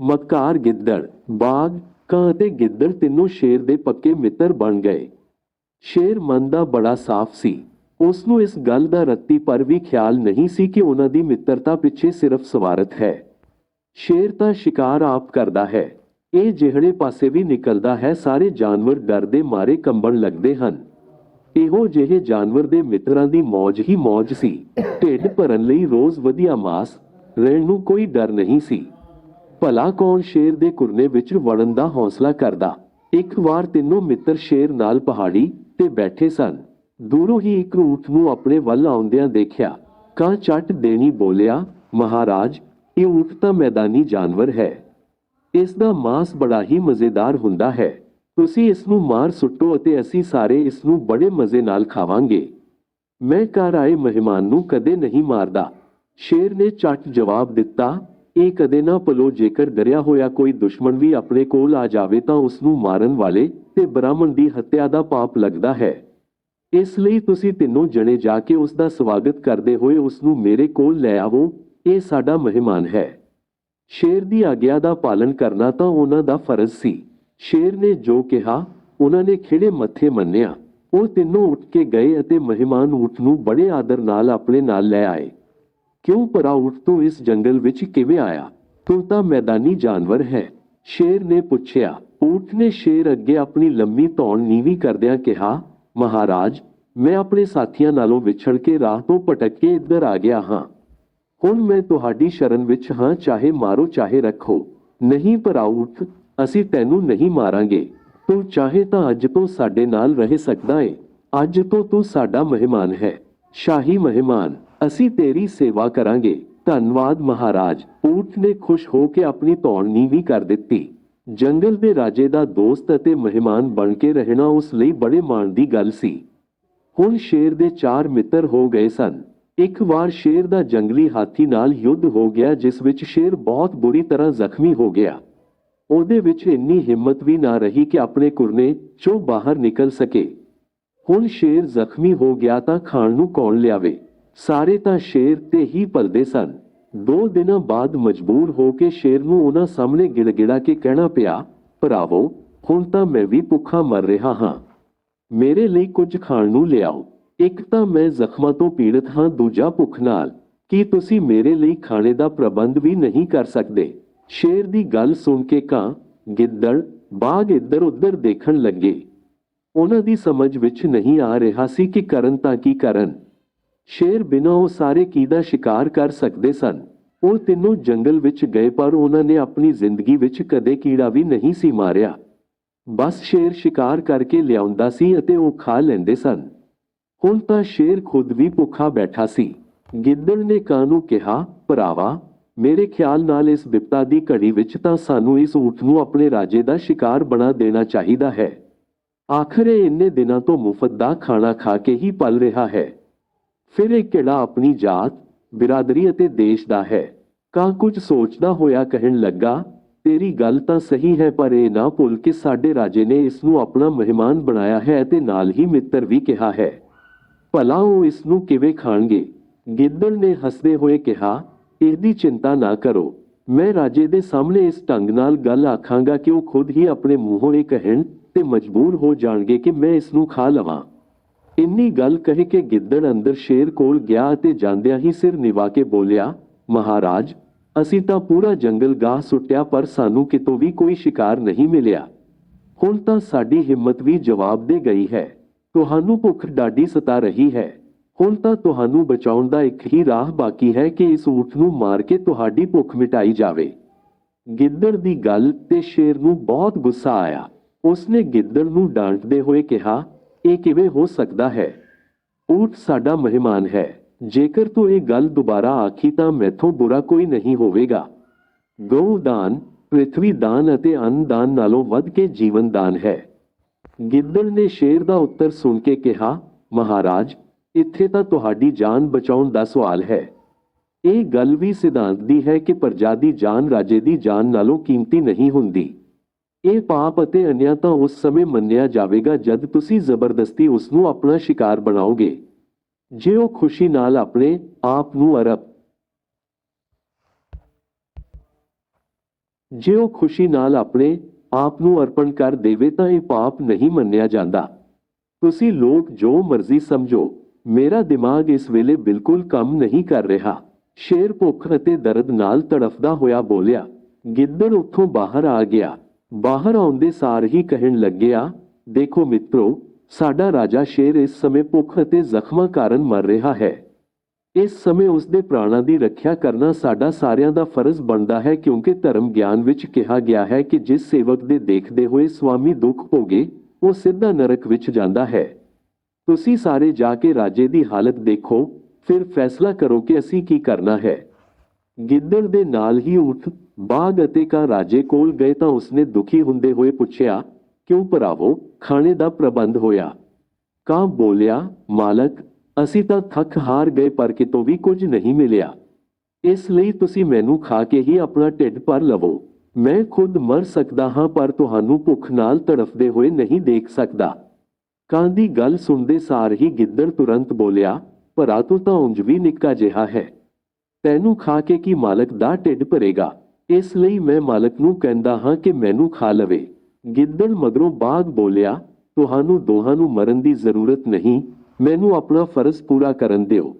ਮੱਕਾਰ ਗਿੱਦੜ, ਬਾਗ, ਕਾਂ ਅਤੇ ਗਿੱਦੜ ਤਿੰਨੋਂ ਸ਼ੇਰ ਦੇ ਪੱਕੇ ਮਿੱਤਰ ਬਣ ਗਏ। ਸ਼ੇਰ ਮਨ ਦਾ ਬੜਾ ਸਾਫ਼ ਸੀ। ਉਸ ਨੂੰ ਇਸ ਗੱਲ ਦਾ ਰੱਤੀ ਪਰ ਵੀ ਖਿਆਲ ਨਹੀਂ ਸੀ ਕਿ ਉਹਨਾਂ ਦੀ ਮਿੱਤਰਤਾ ਪਿੱਛੇ ਸਿਰਫ ਸਵਾਰਥ ਹੈ। ਸ਼ੇਰ ਤਾਂ ਸ਼ਿਕਾਰ ਆਪ ਕਰਦਾ ਹੈ। ਇਹ ਜਿਹੜੇ ਪਾਸੇ ਵੀ ਨਿਕਲਦਾ ਹੈ, ਸਾਰੇ ਜਾਨਵਰ ਡਰ ਦੇ ਮਾਰੇ ਕੰਬਣ ਲੱਗਦੇ ਹਨ। ਇਹੋ ਜਿਹੇ ਜਾਨਵਰ ਦੇ ਮਿੱਤਰਾਂ ਦੀ ਮੌਜ ਹੀ ਮੌਜ ਸੀ। ਢਿੱਡ ਭਰਨ ਲਈ ਰੋਜ਼ ਵਧੀਆ ਮਾਸ, ਰਹਿਣ ਨੂੰ ਕੋਈ ਡਰ ਨਹੀਂ ਸੀ। ਭਲਾ ਕੌਣ ਸ਼ੇਰ ਦੇ ਕੁਰਨੇ ਵਿੱਚ ਵੜਨ ਦਾ ਹੌਸਲਾ ਕਰਦਾ? ਇੱਕ ਵਾਰ ਤਿੰਨੋਂ ਮਿੱਤਰ ਸ਼ੇਰ ਨਾਲ ਪਹਾੜੀ ਤੇ ਬੈਠੇ ਸਨ। ਦੂਰੋਂ ਹੀ ਇੱਕ ਊਠ ਨੂੰ ਆਪਣੇ ਵੱਲ ਆਉਂਦਿਆਂ ਦੇਖਿਆ। ਕਾਂ ਚੱਟ ਦੇਣੀ ਬੋਲਿਆ, ਮਹਾਰਾਜ, ਇਹ ਊਠ ਤਾਂ ਮੈਦਾਨੀ ਜਾਨਵਰ ਹੈ। ਇਸ ਦਾ ਮਾਸ ਬੜਾ ਹੀ ਮਜ਼ੇਦਾਰ ਹੁੰਦਾ ਹੈ। ਤੁਸੀਂ ਇਸ ਨੂੰ ਮਾਰ ਸੁੱਟੋ ਅਤੇ ਅਸੀਂ ਸਾਰੇ ਇਸ ਨੂੰ ਬੜੇ ਮਜ਼ੇ ਨਾਲ ਖਾਵਾਂਗੇ। ਮੈਂ ਘਰ ਆਏ ਮਹਿਮਾਨ ਨੂੰ ਕਦੇ ਨਹੀਂ ਮਾਰਦਾ। ਸ਼ੇਰ ਨੇ ਚੱਟ ਜਵਾਬ ਦਿੱਤਾ ਇਹ ਕਦੇ ਨਾ ਭਲੋ, ਜੇਕਰ ਡਰਿਆ ਹੋਇਆ ਕੋਈ ਦੁਸ਼ਮਣ ਵੀ ਆਪਣੇ ਕੋਲ ਆ ਜਾਵੇ ਤਾਂ ਉਸ ਨੂੰ ਮਾਰਨ ਵਾਲੇ ਤੇ ਬ੍ਰਾਹਮਣ ਦੀ ਹੱਤਿਆ ਦਾ ਪਾਪ ਲੱਗਦਾ ਹੈ। ਇਸ ਲਈ ਤੁਸੀਂ ਤਿੰਨੋਂ ਜਣੇ ਜਾ ਕੇ ਉਸ ਦਾ ਸਵਾਗਤ ਕਰਦੇ ਹੋਏ ਉਸ ਨੂੰ ਮੇਰੇ ਕੋਲ ਲੈ ਆਵੋ, ਇਹ ਸਾਡਾ ਮਹਿਮਾਨ ਹੈ। ਸ਼ੇਰ ਦੀ ਆਗਿਆ ਦਾ ਪਾਲਣ ਕਰਨਾ ਤਾਂ ਉਹਨਾਂ ਦਾ ਫਰਜ਼ ਸੀ। ਸ਼ੇਰ ਨੇ ਜੋ ਕਿਹਾ, ਉਹਨਾਂ ਨੇ ਖਿੜੇ ਮੱਥੇ ਮੰਨਿਆ। ਉਹ ਤਿੰਨੋਂ ਉੱਠ ਕੇ ਗਏ ਅਤੇ ਮਹਿਮਾਨ ਊਠ ਨੂੰ ਬੜੇ ਆਦਰ ਨਾਲ ਆਪਣੇ ਨਾਲ ਲੈ ਆਏ। ਕਿਉਂ ਭਰਾ ਊਠ ਤੂੰ ਇਸ ਜੰਗਲ ਵਿੱਚ ਕਿਵੇਂ ਆਇਆ ਤੂੰ ਤਾਂ ਮੈਦਾਨੀ ਜਾਨਵਰ ਹੈ ਸ਼ੇਰ ਨੇ ਪੁੱਛਿਆ ਊਠ ਨੇ ਸ਼ੇਰ ਅੱਗੇ ਆਪਣੀ ਲੰਮੀ ਧੌਣ ਨੀਵੀਂ ਕਰਦਿਆਂ ਕਿਹਾ ਮਹਾਰਾਜ ਮੈਂ ਆਪਣੇ ਸਾਥੀਆਂ ਨਾਲੋਂ ਵਿਛੜ ਕੇ ਰਾਹ ਤੋਂ ਭਟਕ ਕੇ ਇੱਧਰ ਆ ਗਿਆ ਹਾਂ ਹੁਣ ਮੈਂ ਤੁਹਾਡੀ ਸ਼ਰਨ ਵਿੱਚ ਹਾਂ ਚਾਹੇ ਮਾਰੋ ਚਾਹੇ ਰੱਖੋ ਨਹੀਂ ਭਰਾ ਊਠ ਅਸੀਂ ਤੈਨੂੰ ਨਹੀਂ ਮਾਰਾਂਗੇ ਤੂੰ ਚਾਹੇ ਤਾਂ ਅੱਜ ਤੋਂ ਸਾਡੇ ਨਾਲ ਰਹਿ ਸਕਦਾ ਏ ਅੱਜ ਤੋਂ ਤੂੰ ਸਾਡਾ ਮਹਿਮਾਨ ਹੈ ਸ਼ਾਹੀ ਮਹਿਮਾਨ ਅਸੀਂ ਤੇਰੀ ਸੇਵਾ ਕਰਾਂਗੇ। ਧੰਨਵਾਦ ਮਹਾਰਾਜ। ਊਠ ਨੇ ਖੁਸ਼ ਹੋ ਕੇ ਆਪਣੀ ਧੌਣ ਵੀ ਕਰ ਦਿੱਤੀ। ਜੰਗਲ ਦੇ ਰਾਜੇ ਦਾ ਦੋਸਤ ਅਤੇ ਮਹਿਮਾਨ ਬਣ ਕੇ ਰਹਿਣਾ ਉਸ ਲਈ ਬੜੇ ਮਾਣ ਦੀ ਗੱਲ ਸੀ। ਹੁਣ ਸ਼ੇਰ ਦੇ ਚਾਰ ਮਿੱਤਰ ਹੋ ਗਏ ਸਨ। ਇੱਕ ਵਾਰ ਸ਼ੇਰ ਦਾ ਜੰਗਲੀ ਹਾਥੀ ਨਾਲ ਯੁੱਧ ਹੋ ਗਿਆ, ਜਿਸ ਵਿੱਚ ਸ਼ੇਰ ਬਹੁਤ ਬੁਰੀ ਤਰ੍ਹਾਂ ਜ਼ਖਮੀ ਹੋ ਗਿਆ। ਉਹਦੇ ਵਿੱਚ ਇੰਨੀ ਹਿੰਮਤ ਵੀ ਨਾ ਰਹੀ ਕਿ ਆਪਣੇ ਕੁਰਨੇ ਚੋਂ ਬਾਹਰ ਨਿਕਲ ਸਕੇ। ਹੁਣ ਸ਼ੇਰ ਜ਼ਖਮੀ ਹੋ ਗਿਆ ਤਾਂ ਖਾਣ ਨੂੰ ਕੌਣ ਲਿਆਵੇ? ਸਾਰੇ ਤਾਂ ਸ਼ੇਰ ਤੇ ਹੀ ਪਲਦੇ ਸਨ। ਦੋ ਦਿਨਾਂ ਬਾਅਦ ਮਜਬੂਰ ਹੋ ਕੇ ਸ਼ੇਰ ਨੂੰ ਉਹਨਾਂ ਸਾਹਮਣੇ ਗਿੜਗਿੜਾ ਕੇ ਕਹਿਣਾ ਪਿਆ, ਭਰਾਵੋ, ਹੁਣ ਤਾਂ ਮੈਂ ਵੀ ਭੁੱਖਾ ਮਰ ਰਿਹਾ ਹਾਂ। ਮੇਰੇ ਲਈ ਕੁਝ ਖਾਣ ਨੂੰ ਲਿਆਓ। ਇੱਕ ਤਾਂ ਮੈਂ ਜ਼ਖਮਾਂ ਤੋਂ ਪੀੜਤ ਹਾਂ, ਦੂਜਾ ਭੁੱਖ ਨਾਲ। ਕੀ ਤੁਸੀਂ ਮੇਰੇ ਲਈ ਖਾਣੇ ਦਾ ਪ੍ਰਬੰਧ ਵੀ ਨਹੀਂ ਕਰ ਸਕਦੇ? ਸ਼ੇਰ ਦੀ ਗੱਲ ਸੁਣ ਕੇ ਕਾਂ ਗਿੱਦੜ ਬਾਗ ਇੱਧਰ ਉੱਧਰ ਦੇਖਣ ਲੱਗੇ। ਉਹਨਾਂ ਦੀ ਸਮਝ ਵਿੱਚ ਨਹੀਂ ਆ ਰਿਹਾ ਸੀ ਕਿ ਕਰਨ ਤਾਂ ਕੀ ਕਰਨ। ਸ਼ੇਰ ਬਿਨਾਂ ਉਹ ਸਾਰੇ ਕੀ ਦਾ ਸ਼ਿਕਾਰ ਕਰ ਸਕਦੇ ਸਨ। ਉਹ ਤਿੰਨੋਂ ਜੰਗਲ ਵਿੱਚ ਗਏ ਪਰ ਉਹਨਾਂ ਨੇ ਆਪਣੀ ਜ਼ਿੰਦਗੀ ਵਿੱਚ ਕਦੇ ਕੀੜਾ ਵੀ ਨਹੀਂ ਸੀ ਮਾਰਿਆ। ਬਸ ਸ਼ੇਰ ਸ਼ਿਕਾਰ ਕਰਕੇ ਲਿਆਉਂਦਾ ਸੀ ਅਤੇ ਉਹ ਖਾ ਲੈਂਦੇ ਸਨ। ਹੁਣ ਤਾਂ ਸ਼ੇਰ ਖੁਦ ਵੀ ਭੁੱਖਾ ਬੈਠਾ ਸੀ। ਗਿੱਦੜ ਨੇ ਕਾਂ ਨੂੰ ਕਿਹਾ, ਭਰਾਵਾ, ਮੇਰੇ ਖਿਆਲ ਨਾਲ ਇਸ ਵਿਪਤਾ ਦੀ ਘੜੀ ਵਿੱਚ ਤਾਂ ਸਾਨੂੰ ਇਸ ਊਠ ਨੂੰ ਆਪਣੇ ਰਾਜੇ ਦਾ ਸ਼ਿਕਾਰ ਬਣਾ ਦੇਣਾ ਚਾਹੀਦਾ ਹੈ। ਆਖਰ ਇਹ ਇੰਨੇ ਦਿਨਾਂ ਤੋਂ ਮੁਫਤ ਦਾ ਖਾਣਾ ਖਾ ਕੇ ਹੀ ਪਲ ਰਿਹਾ ਹੈ। ਫਿਰ ਇਹ ਕਿਹੜਾ ਆਪਣੀ ਜਾਤ, ਬਿਰਾਦਰੀ ਅਤੇ ਦੇਸ਼ ਦਾ ਹੈ? ਕਾਂ ਕੁਝ ਸੋਚਦਾ ਹੋਇਆ ਕਹਿਣ ਲੱਗਾ, ਤੇਰੀ ਗੱਲ ਤਾਂ ਸਹੀ ਹੈ, ਪਰ ਇਹ ਨਾ ਭੁੱਲ ਕਿ ਸਾਡੇ ਰਾਜੇ ਨੇ ਇਸ ਨੂੰ ਆਪਣਾ ਮਹਿਮਾਨ ਬਣਾਇਆ ਹੈ ਤੇ ਨਾਲ ਹੀ ਮਿੱਤਰ ਵੀ ਕਿਹਾ ਹੈ। ਭਲਾ ਉਹ ਇਸ ਨੂੰ ਕਿਵੇਂ ਖਾਣਗੇ? ਗਿੱਦੜ ਨੇ ਹੱਸਦੇ ਹੋਏ ਕਿਹਾ, ਇਹਦੀ ਚਿੰਤਾ ਨਾ ਕਰੋ। ਮੈਂ ਰਾਜੇ ਦੇ ਸਾਹਮਣੇ ਇਸ ਢੰਗ ਨਾਲ ਗੱਲ ਆਖਾਂਗਾ ਕਿ ਉਹ ਖੁਦ ਹੀ ਆਪਣੇ ਮੂੰਹੋਂ ਇਹ ਕਹਿਣ ਤੇ ਮਜਬੂਰ ਹੋ ਜਾਣਗੇ ਕਿ ਮੈਂ ਇਸ ਨੂੰ ਖਾ ਲਵਾਂ। ਇੰਨੀ ਗੱਲ ਕਹਿ ਕੇ ਗਿੱਦੜ ਅੰਦਰ ਸ਼ੇਰ ਕੋਲ ਗਿਆ ਅਤੇ ਜਾਂਦਿਆਂ ਹੀ ਸਿਰ ਨਿਵਾ ਕੇ ਬੋਲਿਆ, ਮਹਾਰਾਜ, ਅਸੀਂ ਤਾਂ ਪੂਰਾ ਜੰਗਲ ਗਾਹ ਸੁੱਟਿਆ, ਪਰ ਸਾਨੂੰ ਕਿਤੋਂ ਵੀ ਕੋਈ ਸ਼ਿਕਾਰ ਨਹੀਂ ਮਿਲਿਆ। ਹੁਣ ਤਾਂ ਸਾਡੀ ਹਿੰਮਤ ਵੀ ਜਵਾਬ ਦੇ ਗਈ ਹੈ। ਤੁਹਾਨੂੰ ਭੁੱਖ ਡਾਢੀ ਸਤਾ ਰਹੀ ਹੈ। ਹੁਣ ਤਾਂ ਤੁਹਾਨੂੰ ਬਚਾਉਣ ਦਾ ਇੱਕ ਹੀ ਰਾਹ ਬਾਕੀ ਹੈ ਕਿ ਇਸ ਊਠ ਨੂੰ ਮਾਰ ਕੇ ਤੁਹਾਡੀ ਭੁੱਖ ਮਿਟਾਈ ਜਾਵੇ। ਗਿੱਦੜ ਦੀ ਗੱਲ ਤੇ ਸ਼ੇਰ ਨੂੰ ਬਹੁਤ ਗੁੱਸਾ ਆਇਆ। ਉਸਨੇ ਗਿੱਦੜ ਨੂੰ ਡਾਂਟਦੇ ਹੋਏ ਕਿਹਾ ਇਹ ਕਿਵੇਂ ਹੋ ਸਕਦਾ ਹੈ? ਊਠ ਸਾਡਾ ਮਹਿਮਾਨ ਹੈ। ਜੇਕਰ ਤੂੰ ਇਹ ਗੱਲ ਦੁਬਾਰਾ ਆਖੀ ਤਾਂ ਮੈਥੋਂ ਬੁਰਾ ਕੋਈ ਨਹੀਂ ਹੋਵੇਗਾ। ਗਊ ਦਾਨ, ਪ੍ਰਿਥਵੀ ਦਾਨ ਅਤੇ ਅੰਨ ਦਾਨ ਨਾਲੋਂ ਵੱਧ ਕੇ ਜੀਵਨ ਦਾਨ ਹੈ। ਗਿੱਦੜ ਨੇ ਸ਼ੇਰ ਦਾ ਉੱਤਰ ਸੁਣ ਕੇ ਕਿਹਾ, ਮਹਾਰਾਜ, ਇੱਥੇ ਤਾਂ ਤੁਹਾਡੀ ਜਾਨ ਬਚਾਉਣ ਦਾ ਸਵਾਲ ਹੈ। ਇਹ ਗੱਲ ਵੀ ਸਿਧਾਂਤ ਦੀ ਹੈ ਕਿ ਪ੍ਰਜਾ ਦੀ ਜਾਨ ਰਾਜੇ ਦੀ ਜਾਨ ਨਾਲੋਂ ਕੀਮਤੀ ਨਹੀਂ ਹੁੰਦੀ। ਇਹ ਪਾਪ ਅਤੇ ਅਨਿਆਂ ਤਾਂ ਉਸ ਸਮੇਂ ਮੰਨਿਆ ਜਾਵੇਗਾ ਜਦ ਤੁਸੀਂ ਜ਼ਬਰਦਸਤੀ ਉਸ ਨੂੰ ਆਪਣਾ ਸ਼ਿਕਾਰ ਬਣਾਓਗੇ। ਜੇ ਉਹ ਖੁਸ਼ੀ ਨਾਲ ਆਪਣੇ ਆਪ ਨੂੰ ਅਰਪ ਜੇ ਉਹ ਖੁਸ਼ੀ ਨਾਲ ਆਪਣੇ ਆਪ ਨੂੰ ਅਰਪਣ ਕਰ ਦੇਵੇ ਤਾਂ ਇਹ ਪਾਪ ਨਹੀਂ ਮੰਨਿਆ ਜਾਂਦਾ। ਤੁਸੀਂ ਲੋਕ ਜੋ ਮਰਜ਼ੀ ਸਮਝੋ, ਮੇਰਾ ਦਿਮਾਗ ਇਸ ਵੇਲੇ ਬਿਲਕੁਲ ਕੰਮ ਨਹੀਂ ਕਰ ਰਿਹਾ। ਸ਼ੇਰ ਭੁੱਖ ਅਤੇ ਦਰਦ ਨਾਲ ਤੜਫਦਾ ਹੋਇਆ ਬੋਲਿਆ, ਗਿੱਦੜ ਉੱਥੋਂ ਬਾਹਰ ਆ ਗਿਆ। ਬਾਹਰ ਆਉਂਦੇ ਸਾਰ ਹੀ ਕਹਿਣ ਲੱਗਿਆ, ਦੇਖੋ ਮਿੱਤਰੋ, ਸਾਡਾ ਰਾਜਾ ਸ਼ੇਰ ਇਸ ਸਮੇਂ ਭੁੱਖ ਅਤੇ ਜ਼ਖਮਾਂ ਕਾਰਨ ਮਰ ਰਿਹਾ ਹੈ। ਇਸ ਸਮੇਂ ਉਸ ਦੇ ਪ੍ਰਾਣਾਂ ਦੀ ਰੱਖਿਆ ਕਰਨਾ ਸਾਡਾ ਸਾਰਿਆਂ ਦਾ ਫਰਜ਼ ਬਣਦਾ ਹੈ ਕਿਉਂਕਿ ਧਰਮ ਗਿਆਨ ਵਿੱਚ ਕਿਹਾ ਗਿਆ ਹੈ ਕਿ ਜਿਸ ਸੇਵਕ ਦੇ ਦੇਖਦੇ ਹੋਏ ਸੁਆਮੀ ਦੁੱਖ ਭੋਗੇ, ਉਹ ਸਿੱਧਾ ਨਰਕ ਵਿੱਚ ਜਾਂਦਾ ਹੈ। ਤੁਸੀਂ ਸਾਰੇ ਜਾ ਕੇ ਰਾਜੇ ਦੀ ਹਾਲਤ ਦੇਖੋ, ਫਿਰ ਫੈਸਲਾ ਕਰੋ ਕਿ ਅਸੀਂ ਕੀ ਕਰਨਾ ਹੈ। ਗਿੱਦੜ ਦੇ ਨਾਲ ਹੀ ਉਠ ਬਾਗ ਅਤੇ ਕਾਂ ਰਾਜੇ ਕੋਲ ਗਏ ਤਾਂ ਉਸਨੇ ਦੁਖੀ ਹੁੰਦੇ ਹੋਏ ਪੁੱਛਿਆ, ਕਿਉਂ ਭਰਾਵੋ, ਖਾਣੇ ਦਾ ਪ੍ਰਬੰਧ ਹੋਇਆ? ਕਾਂ ਬੋਲਿਆ, ਮਾਲਕ, ਅਸੀਂ ਤਾਂ ਥੱਕ ਹਾਰ ਗਏ ਪਰ ਕਿਤੋਂ ਵੀ ਕੁਝ ਨਹੀਂ ਮਿਲਿਆ। ਇਸ ਲਈ ਤੁਸੀਂ ਮੈਨੂੰ ਖਾ ਕੇ ਹੀ ਆਪਣਾ ਢਿੱਡ ਭਰ ਲਵੋ। ਮੈਂ ਖੁਦ ਮਰ ਸਕਦਾ ਹਾਂ ਪਰ ਤੁਹਾਨੂੰ ਭੁੱਖ ਨਾਲ ਤੜਫਦੇ ਹੋਏ ਨਹੀਂ ਦੇਖ ਸਕਦਾ। ਕਾਂ ਦੀ ਗੱਲ ਸੁਣਦੇ ਸਾਰ ਹੀ ਗਿੱਦੜ ਤੁਰੰਤ ਬੋਲਿਆ, ਭਰਾ ਤੂੰ ਤਾਂ ਉਂਝ ਵੀ ਨਿੱਕਾ ਜਿਹਾ ਹੈ। ਤੈਨੂੰ ਖਾ ਕੇ ਕੀ ਮਾਲਕ ਦਾ ਢਿੱਡ ਭਰੇਗਾ? ਇਸ ਲਈ ਮੈਂ ਮਾਲਕ ਨੂੰ ਕਹਿੰਦਾ ਹਾਂ ਕਿ ਮੈਨੂੰ ਖਾ ਲਵੇ। ਗਿੱਦੜ ਮਗਰੋਂ ਬਾਗ ਬੋਲਿਆ, ਤੁਹਾਨੂੰ ਦੋਹਾਂ ਨੂੰ ਮਰਨ ਦੀ ਜ਼ਰੂਰਤ ਨਹੀਂ, ਮੈਨੂੰ ਆਪਣਾ ਫਰਜ਼ ਪੂਰਾ ਕਰਨ ਦਿਓ।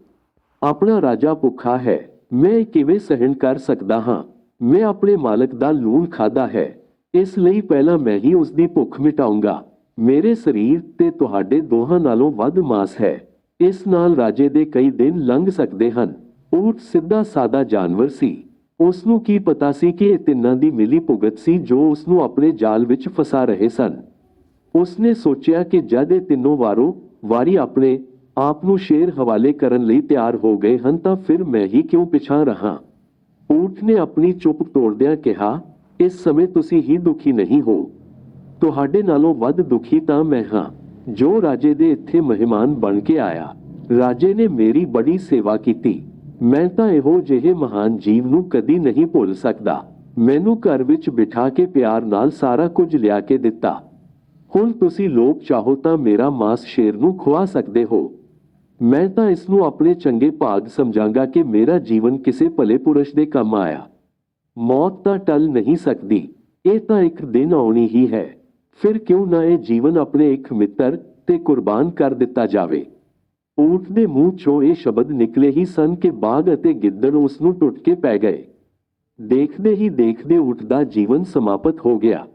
ਆਪਣਾ ਰਾਜਾ ਭੁੱਖਾ ਹੈ, ਮੈਂ ਇਹ ਕਿਵੇਂ ਸਹਿਣ ਕਰ ਸਕਦਾ ਹਾਂ? ਮੈਂ ਆਪਣੇ ਮਾਲਕ ਦਾ ਲੂਣ ਖਾਦਾ ਹੈ, ਇਸ ਲਈ ਪਹਿਲਾਂ ਮੈਂ ਹੀ ਉਸ ਦੀ ਭੁੱਖ ਮਿਟਾਉਂਗਾ। ਮੇਰੇ ਸਰੀਰ ਤੇ ਤੁਹਾਡੇ ਦੋਹਾਂ ਨਾਲੋਂ ਵੱਧ ਮਾਸ ਹੈ। ਇਸ ਨਾਲ ਰਾਜੇ ਦੇ ਕਈ ਦਿਨ ਲੰਘ ਸਕਦੇ ਹਨ। ਊਠ ਸਿੱਧਾ ਸਾਦਾ ਜਾਨਵਰ ਸੀ। ਉਸ ਨੂੰ ਕੀ ਪਤਾ ਸੀ ਕਿ ਇਹ ਤਿੰਨਾਂ ਦੀ ਮਿਲੀ ਭੁਗਤ ਸੀ ਜੋ ਉਸ ਨੂੰ ਆਪਣੇ ਜਾਲ ਵਿੱਚ ਫਸਾ ਰਹੇ ਸਨ। ਉਸਨੇ ਸੋਚਿਆ ਕਿ ਜਦ ਇਹ ਤਿੰਨੋਂ ਵਾਰੋ ਵਾਰੀ ਆਪਣੇ ਆਪ ਨੂੰ ਸ਼ੇਰ ਹਵਾਲੇ ਕਰਨ ਲਈ ਤਿਆਰ ਹੋ ਗਏ ਹਨ ਤਾਂ ਫਿਰ ਮੈਂ ਹੀ ਕਿਉਂ ਪਿਛਾਂ ਰਹਾ? ਊਠ ਨੇ ਆਪਣੀ ਚੁੱਪ ਤੋੜਦਿਆਂ ਕਿਹਾ, ਇਸ ਸਮੇਂ ਤੁਸੀਂ ਹੀ ਦੁਖੀ ਨਹੀਂ ਹੋ। ਤੁਹਾਡੇ ਨਾਲੋਂ ਵੱਧ ਦੁਖੀ ਤਾਂ ਮੈਂ ਹਾਂ। ਜੋ ਰਾਜੇ ਦੇ ਇੱਥੇ ਮਹਿਮਾਨ ਬਣ ਕੇ ਆਇਆ, ਰਾਜੇ ਨੇ ਮੇਰੀ ਬੜੀ ਸੇਵਾ ਕੀਤੀ। ਮੈਂ ਤਾਂ ਇਹੋ ਜਿਹੇ ਮਹਾਨ ਜੀਵ ਨੂੰ ਕਦੀ ਨਹੀਂ ਭੁੱਲ ਸਕਦਾ। ਮੈਨੂੰ ਘਰ ਵਿੱਚ ਬਿਠਾ ਕੇ ਪਿਆਰ ਨਾਲ ਸਾਰਾ ਕੁਝ ਲਿਆ ਕੇ ਦਿੱਤਾ। ਹੁਣ ਤੁਸੀਂ ਲੋਕ ਚਾਹੋ ਤਾਂ ਮੇਰਾ ਮਾਸ ਸ਼ੇਰ ਨੂੰ ਖਵਾ ਸਕਦੇ ਹੋ। ਮੈਂ ਤਾਂ ਇਸ ਨੂੰ ਆਪਣੇ ਚੰਗੇ ਭਾਗ ਸਮਝਾਂਗਾ ਕਿ ਮੇਰਾ ਜੀਵਨ ਕਿਸੇ ਭਲੇ ਪੁਰਸ਼ ਦੇ ਕੰਮ ਆਇਆ। ਮੌਤ ਤਾਂ ਟਲ ਨਹੀਂ ਸਕਦੀ। ਇਹ ਤਾਂ ਇੱਕ ਦਿਨ ਆਉਣੀ ਹੀ ਹੈ। ਫਿਰ ਕਿਉਂ ਨਾ ਇਹ ਜੀਵਨ ਆਪਣੇ ਇੱਕ ਮਿੱਤਰ ਤੇ ਕੁਰਬਾਨ ਕਰ ਦਿੱਤਾ ਜਾਵੇ। ਊਠ ਦੇ ਮੂੰਹ ਚੋਂ ਇਹ ਸ਼ਬਦ ਨਿਕਲੇ ਹੀ ਸਨ ਕਿ ਬਾਗ ਅਤੇ ਗਿੱਦੜ ਉਸ ਨੂੰ ਟੁੱਟ ਕੇ ਪੈ ਗਏ। ਦੇਖਦੇ ਹੀ ਦੇਖਦੇ ਊਠ ਦਾ ਜੀਵਨ ਸਮਾਪਤ ਹੋ ਗਿਆ।